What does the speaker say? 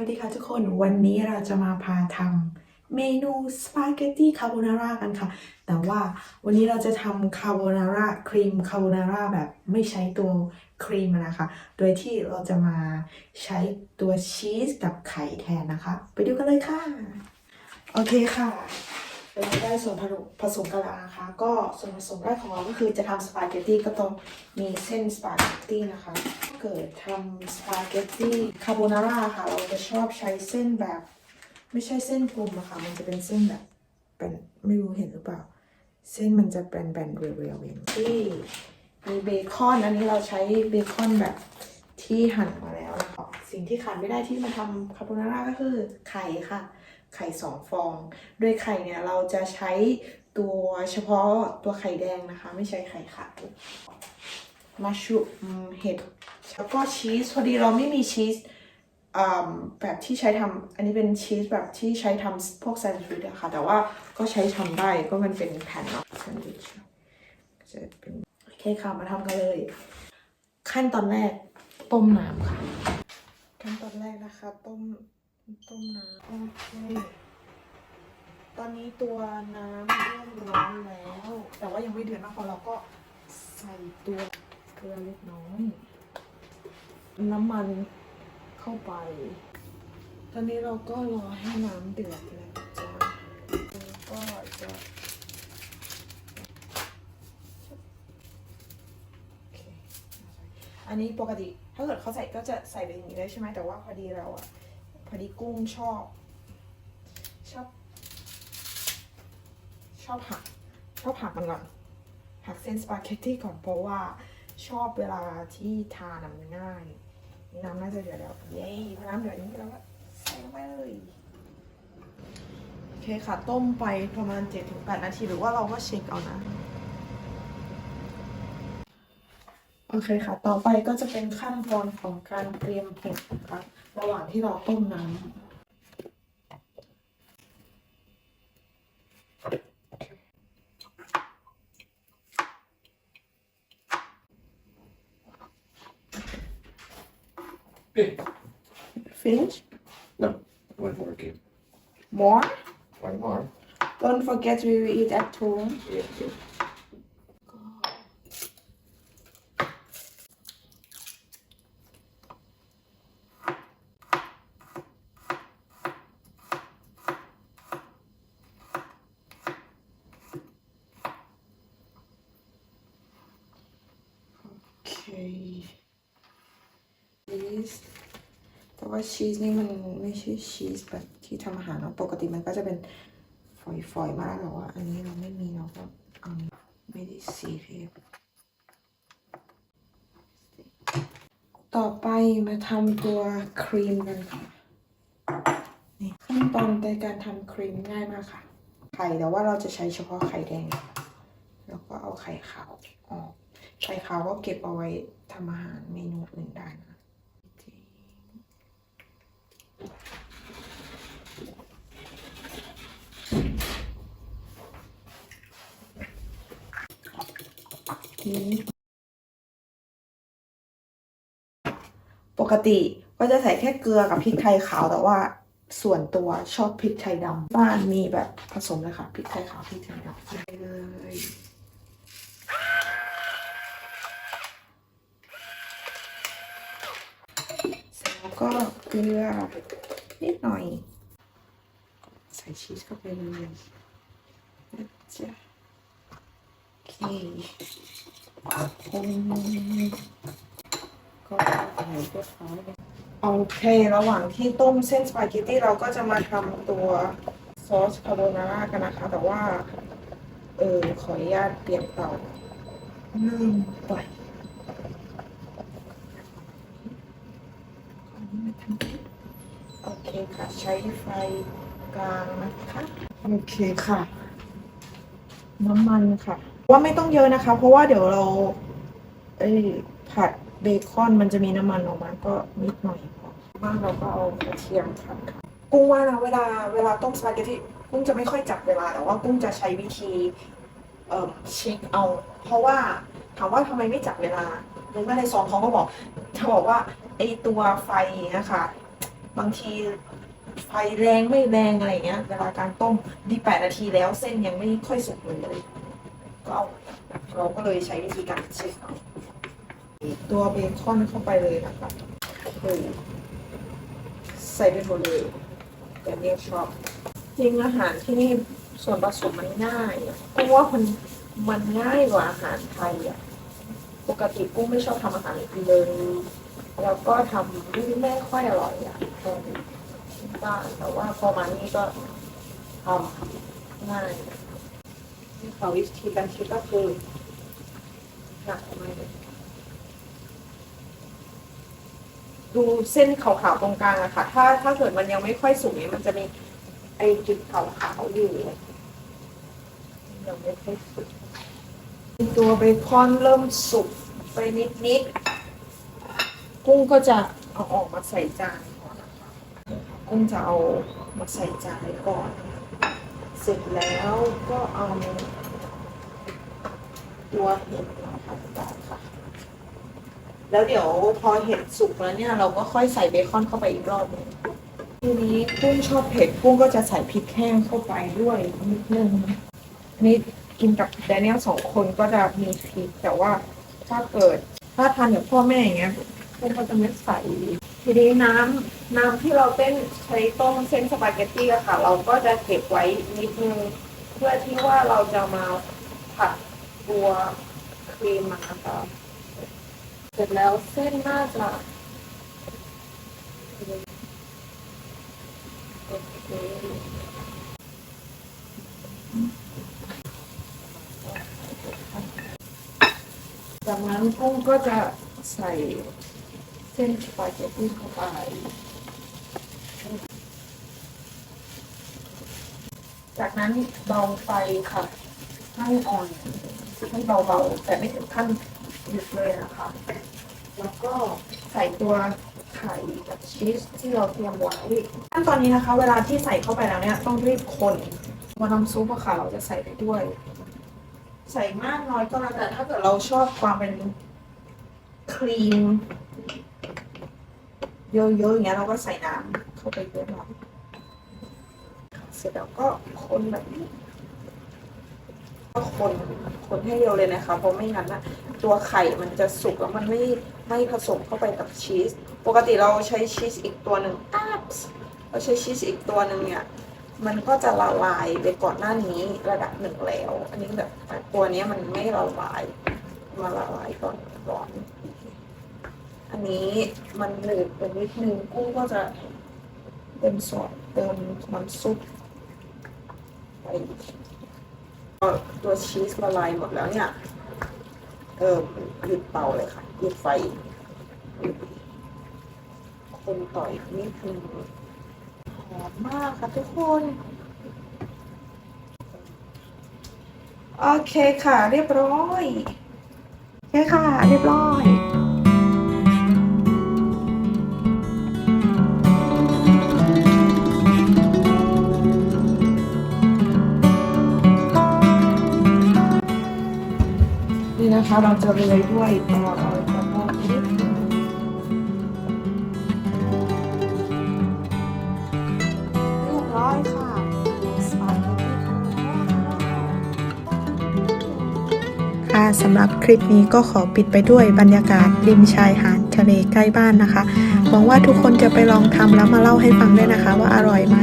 วัสดีค่ะทุกคนวันนี้เราจะมาพาทำเมนูสปาเกตตี้คาโบนาร่ากันค่ะ แต่ว่าวันนี้เราจะทำคาโบนาร่าครีมคาโบนาร่าแบบไม่ใช้ตัวครีมนะคะ โดยที่เราจะมาใช้ตัวชีสกับไข่แทนนะคะ ไปดูกันเลยค่ะ โอเคค่ะ เราได้ส่วนผสมผสมกันแล้วนะคะ ก็ส่วนผสมแรกของเราก็คือจะทำสปาเกตตี้ก็ต้องมีเส้นสปาเกตตี้นะคะ เกิดทำสปาเกตตี้คาโบนาร่าค่ะ เราจะชอบใช้เส้นแบบ ไม่ใช่เส้นกลมอะค่ะมันจะเป็นเส้นแบบเป็นไม่รู้เห็นหรือเปล่า เส้นมันจะเป็นแบนๆเรียวๆเองที่มีเบคอนอันนี้เราใช้เบคอนแบบที่หั่นมาแล้วนะคะสิ่งที่ขาดไม่ได้ที่มาทำคาโบนาร่าก็คือไข่ค่ะ ไข่สองฟอง โดยไข่เนี่ยเราจะใช้ตัวเฉพาะตัวไข่แดงนะคะ ไม่ใช่ไข่ขาวมาชุมเห็ดแล้วก็ชีสพอดีเราไม่มีชีสแบบที่ใช้ทำอันนี้เป็นชีสแบบที่ใช้ทำพวกแซนด์วิชอะค่ะแต่ว่าก็ใช้ทำได้ก็มันเป็นแผ่นเนาะแซนด์วิชจะเป็นโอเคค่ะมาทำกันเลย ขั้นตอนแรกต้มน้ำค่ะ ขั้นตอนแรกนะคะ ต้ม ต้มน้ำโอเคตอนนี้ตัวน้ำเริ่มร้อนแล้ว แต่ว่ายังไม่เดือดมากพอเราก็ใส่ตัวเกลือเล็กน้อยน้ำมันเข้าไป ตอนนี้เราก็รอให้น้ำเดือดแล้วจ้าก็จะอันนี้ปกติถ้าเกิดเขาใส่ก็จะใส่เป็นอย่างนี้เลยใช่ไหมแต่ว่าพอดีเราอะ พอดีกุ้งชอบ ชอบ ชอบหัก ชอบหักมันก่อนหักเส้นสปาเกตตี้ก่อนเพราะว่าชอบเวลาที่ทานมันง่าย น้ำน่าจะเดือดแล้ว เย้พอน้ำเดือดนี้แล้วใส่ลงไปเลยโอเคค่ะ ต้มไปประมาณ 7-8 นาที หรือว่าเราก็เช็คเอานะโอเคค่ะ ต่อไปก็จะเป็นขั้นตอนของการเตรียมเห็ดนะคะ ระหว่างที่เราต้มน้ำ Big. finish No, one more kid. more One more. don't forget we will eat at home Yeah, yeah. ชีสแต่ว่าชีสนี่มันไม่ใช่ชีสแบบที่ทำอาหารเนาะปกติมันก็จะเป็นฝอยๆมาแล้วแต่ว่า อันนี้เราไม่มีเราก็เอาไม่ได้ซีเรียสต่อไปมาทำตัวครีมกันค่ะนี่ขั้นตอนในการทำครีมง่ายมากค่ะ ไข่แต่ว่าเราจะใช้เฉพาะไข่แดง แล้วก็เอาไข่ขาวออก ไข่ขาวก็เก็บเอาไว้ทำอาหารเมนูอื่นได้นะปกติก็จะใส่แค่เกลือกับพริกไทยขาวแต่ว่าส่วนตัวชอบพริกไทยดำบ้านมีแบบผสมเลยค่ะพริกไทยขาวพริกไทยดำใส่เลย เสร็จแล้ว ก็เกลือนิดหน่อย ใส่ชีสเข้าไปเลยนะจ๊ะโอเคก็เอาเรียบร้อยโอเค ระหว่างที่ต้มเส้นสปาเกตตี้เราก็จะมาทำตัวซอสคาโบนาร่ากันนะคะ แต่ว่า เออขออนุญาตเปลี่ยนเตาหนึ่งไป โอเคค่ะ ใช้ไฟกลางนะคะ โอเคค่ะ น้ำมันค่ะ ว่าไม่ต้องเยอะนะคะ เพราะว่าเดี๋ยวเราเอ้ยผัดเบคอนมันจะมีน้ำมันออกมาก็นิดหน่อยพอบ้างเราก็เอากระเทียมผัดค่ะกุ้งว่านะเวลาเวลาต้มสปาเกตตี้กุ้งจะไม่ค่อยจับเวลา แต่ว่ากุ้งจะใช้วิธีเอ่อเช็คเอา เพราะว่าถามว่าทำไมไม่จับเวลาหรือว่าในซองเขาก็บอกเขาบอกว่า ไอตัวไฟนะคะบางทีไฟแรงไม่แรงอะไรเงี้ย เวลาการต้มดีแปดนาทีแล้วเส้นยังไม่ค่อยสุกเลยก็เอาเราก็เลยใช้วิธีการเช็คเอาตัวเบคอนเข้าไปเลยนะคะใส่ไปหมดเลยแต่เนี่ยชอบจริงอาหารที่นี่ส่วนผสมมันง่ายเพราะว่ามันมันง่ายกว่าอาหารไทยอะปกติกุ้งไม่ชอบทำอาหารเลย แล้วก็ทำไม่ไม่ค่อยอร่อยอะตอนบ้านแต่ว่าพอมานี่ก็ทำง่ายนี่เขาวิธีการคิดก็คือหนักมากดูเส้นขาวๆตรงกลางอะค่ะ ถ้าถ้าเกิดมันยังไม่ค่อยสุกเนี่ยมันจะมีไอจุดขาวๆอยู่ยังไม่ค่อยสุกตัวเบคอนเริ่มสุกไปนิดๆ กุ้งก็จะเอาออกมาใส่จานก่อนนะคะกุ้งจะเอามาใส่จานก่อน เสร็จแล้วก็เอาตัวเห็ดมาผัดต่อค่ะ แล้วเดี๋ยวพอเห็ดสุกแล้วเนี่ยเราก็ค่อยใส่เบคอนเข้าไปอีกรอบหนึงทีนี้กุ้งชอบเผ็ดกุ้งก็จะใส่พริกแห้งเข้าไปด้วยนิดนึงนนี่กินกับแดเนียลสองคนก็จะมีพริกแต่ว่าถ้าเกิดถ้าทานกับพ่อแม่อย่างเงี้ย เส้นก็จะไม่ใส ทีนี้น้ำน้ำที่เราเต้นใช้ต้มเส้นสปาเกตตี้อะค่ะ เราก็จะเก็บไว้นิดนึง เพื่อที่ว่าเราจะมาผัดตัวครีมมันนะคะเสร็จแล้วเส้นน่าจะโอเคจากนั้นกุ้งก็จะใส่ ส้นสปาเกตตี้เข้าไปจากนั้นเบาไฟค่ะ ให้อ่อน ให้เบาๆ แต่ไม่ถึงขั้นหยุดเลยนะคะ แล้วก็ใส่ตัวไข่กับชีสที่เราเตรียมไว้ขั้นตอนนี้นะคะ เวลาที่ใส่เข้าไปแล้วเนี่ยต้องรีบคนว่าน้ำซุปอะค่ะเราจะใส่ไปด้วย ใส่มากน้อยก็แล้วแต่ถ้าเกิดเราชอบความเป็นครีม เยอะๆอย่างเงี้ยเราก็ใส่น้ำเข้าไปเยอะหน่อยเสร็จแล้วก็คนแบบนี้ก็คนคนให้เร็วเลยนะคะ เพราะไม่งั้นนะตัวไข่มันจะสุกแล้วมันไม่ไม่ผสมเข้าไปกับชีส ปกติเราใช้ชีสอีกตัวหนึ่งอ้าวเราใช้ชีสอีกตัวหนึ่งเนี่ยมันก็จะละลายไปก่อนหน้านี้ระดับหนึ่งแล้ว อันนี้แบบตัวเนี้ยมันไม่ละลาย มาละลายก่อนก่อน อันนี้มันหนืดไปนิดนึงกุ้งก็จะเติมซอสเติมน้ำซุปไปตัวชีสละลายหมดแล้วเนี่ยเออหยุดเตาเลยค่ะหยุดไฟคนต่อยนิดนึงหอมมากค่ะทุกคน โอเคค่ะ เรียบร้อยโอเคค่ะ เรียบร้อย นะคะเราจะโรยด้วยตัวออยล์โพลิสเรียบร้อยค่ะสปาเกตตี้คาโบนาร่าค่ะสำหรับคลิปนี้ก็ขอปิดไปด้วยบรรยากาศริมชายหาดทะเลใกล้บ้านนะคะ หวังว่าทุกคนจะไปลองทำแล้วมาเล่าให้ฟังด้วยนะคะว่าอร่อยไหม